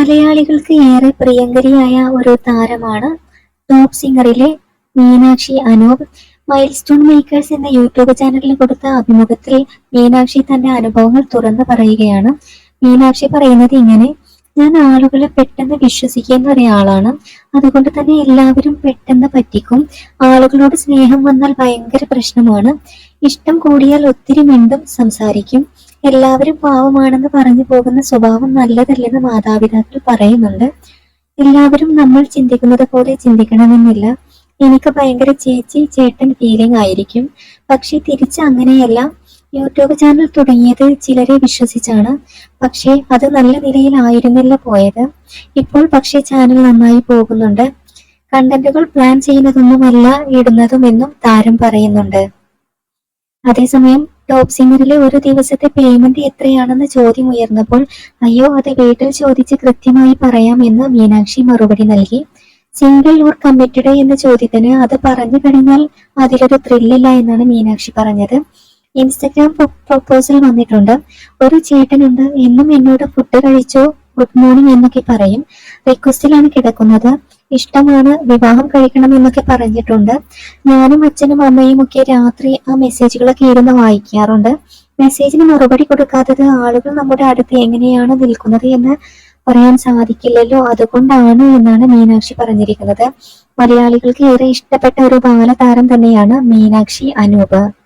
മലയാളികൾക്ക് ഏറെ പ്രിയങ്കരിയായ ഒരു താരമാണ് ടോപ്പ് സിംഗറിലെ Meenakshi Anoop. Mile stone makers എന്ന യൂട്യൂബ് ചാനലിൽ കൊടുത്ത അഭിമുഖത്തിൽ മീനാക്ഷി തന്റെ അനുഭവങ്ങൾ തുറന്നു പറയുകയാണ്. മീനാക്ഷി പറയുന്നത് ഇങ്ങനെ ഞാൻ ആളുകളെ പെട്ടെന്ന് വിശ്വസിക്കുന്ന ഒരാളാണ്. അതുകൊണ്ട് തന്നെ എല്ലാവരും പെട്ടെന്ന് പറ്റിക്കും. ആളുകളോട് സ്നേഹം വന്നാൽ ഭയങ്കര പ്രശ്നമാണ്. ഇഷ്ടം കൂടിയാൽ ഒത്തിരി മിണ്ടും സംസാരിക്കും. എല്ലാവരും പാവമാണെന്ന് പറഞ്ഞു പോകുന്ന സ്വഭാവം നല്ലതല്ലെന്ന് മാതാപിതാക്കൾ പറയുന്നുണ്ട്. എല്ലാവരും നമ്മൾ ചിന്തിക്കുന്നത് പോലെ ചിന്തിക്കണമെന്നില്ല. എനിക്ക് ഭയങ്കര ചേച്ചി ചേട്ടൻ ഫീലിംഗ് ആയിരിക്കും. പക്ഷെ തിരിച്ച് അങ്ങനെയല്ല. യൂട്യൂബ് ചാനൽ തുടങ്ങിയത് ചിലരെ വിശ്വസിച്ചാണ്. പക്ഷേ അത് നല്ല നിലയിലായിരുന്നില്ല പോയത്. ഇപ്പോൾ പക്ഷേ ചാനൽ നന്നായി പോകുന്നുണ്ട്. കണ്ടന്റുകൾ പ്ലാൻ ചെയ്യുന്നതൊന്നുമല്ല ഇടുന്നതുമെന്നും താരം പറയുന്നുണ്ട്. അതേസമയം ടോപ്പ് സിംഗറിലെ ഒരു ദിവസത്തെ പേയ്മെന്റ് എത്രയാണെന്ന് ചോദ്യം ഉയർന്നപ്പോൾ അയ്യോ അത് വീട്ടിൽ ചോദിച്ച് കൃത്യമായി പറയാം എന്ന് മീനാക്ഷി മറുപടി നൽകി. സിംഗിൾ ഓർ കമ്മിറ്റഡ് എന്ന ചോദ്യത്തിന് അത് പറഞ്ഞു കഴിഞ്ഞാൽ അതിലൊരു ത്രില്ലില്ല എന്നാണ് മീനാക്ഷി പറഞ്ഞത്. ഇൻസ്റ്റഗ്രാം പ്രൊപ്പോസൽ വന്നിട്ടുണ്ട്. ഒരു ചേട്ടനുണ്ട്. എന്നും എന്നോട് ഫുഡ് കഴിച്ചോ? ഗുഡ് മോർണിംഗ് എന്നൊക്കെ പറയും. റിക്വസ്റ്റിലാണ് കിടക്കുന്നത്. ഇഷ്ടമാണ്. വിവാഹം കഴിക്കണം എന്നൊക്കെ പറഞ്ഞിട്ടുണ്ട്. ഞാനും അച്ഛനും അമ്മയും ഒക്കെ രാത്രി ആ മെസ്സേജുകളൊക്കെ ഇരുന്ന് വായിക്കാറുണ്ട്. മെസ്സേജിന് മറുപടി കൊടുക്കാത്തത് ആളുകൾ നമ്മുടെ അടുത്ത് എങ്ങനെയാണ് നിൽക്കുന്നത് എന്ന് പറയാൻ സാധിക്കില്ലല്ലോ. അതുകൊണ്ടാണ് എന്നാണ് മീനാക്ഷി പറഞ്ഞിരിക്കുന്നത്. മലയാളികൾക്ക് ഏറെ ഇഷ്ടപ്പെട്ട ഒരു ബാലതാരം തന്നെയാണ് മീനാക്ഷി അനൂപ്.